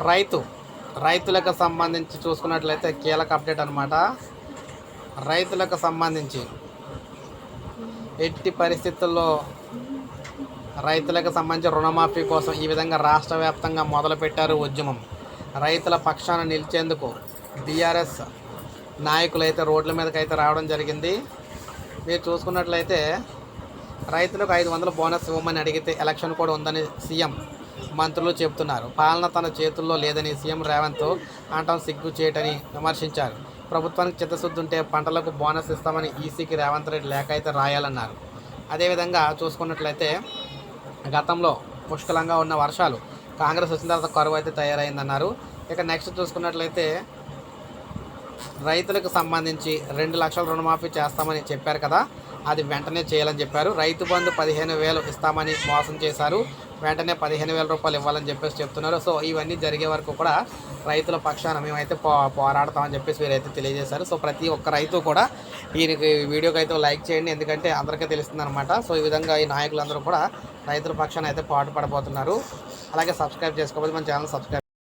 రైతు రైతులకు సంబంధించి చూసుకున్నట్లయితే కీలక అప్డేట్ అనమాట రైతులకు సంబంధించి ఎట్టి పరిస్థితుల్లో రైతులకు సంబంధించి రుణమాఫీ కోసం ఈ విధంగా రాష్ట్ర వ్యాప్తంగా మొదలుపెట్టారు ఉద్యమం. రైతుల పక్షాన నిలిచేందుకు బీఆర్ఎస్ నాయకులు అయితే రోడ్ల మీదకి అయితే రావడం జరిగింది. మీరు చూసుకున్నట్లయితే రైతులకు ఐదు వందల బోనస్ ఇవ్వమని అడిగితే ఎలక్షన్ కూడా ఉందని సీఎం మంత్రులు చెబుతున్నారు. పాలన తన చేతుల్లో లేదని సీఎం రేవంత్ అంటాం సిగ్గు చేయటని విమర్శించారు. ప్రభుత్వానికి చిత్తశుద్ధి ఉంటే పంటలకు బోనస్ ఇస్తామని ఈసీకి రేవంత్ రెడ్డి లేఖ అయితే రాయాలన్నారు. అదేవిధంగా చూసుకున్నట్లయితే గతంలో పుష్కలంగా ఉన్న వర్షాలు కాంగ్రెస్ వచ్చిన తర్వాత కరువు అయితే తయారైందన్నారు. ఇక నెక్స్ట్ చూసుకున్నట్లయితే రైతులకు సంబంధించి రెండు లక్షల రుణమాఫీ చేస్తామని చెప్పారు కదా అది వెంటనే చేయాలని చెప్పారు. రైతు బంధు పదిహేను వేలు ఇస్తామని మోసం చేశారు. వెంటనే పదిహేను వేల రూపాయలు ఇవ్వాలని చెప్పేసి చెప్తున్నారు. సో ఇవన్నీ జరిగే వరకు కూడా రైతుల పక్షాన మేమైతే పో పోరాడతామని చెప్పేసి వీరైతే తెలియజేశారు. సో ప్రతి ఒక్క రైతు కూడా దీనికి వీడియోకి అయితే లైక్ చేయండి. ఎందుకంటే అందరికీ తెలుస్తుంది అనమాట సో ఈ విధంగా ఈ నాయకులందరూ కూడా రైతుల పక్షాన అయితే పాటు పడబోతున్నారు అలాగే సబ్స్క్రైబ్ చేసుకోవాలి మన ఛానల్ సబ్స్క్రైబ్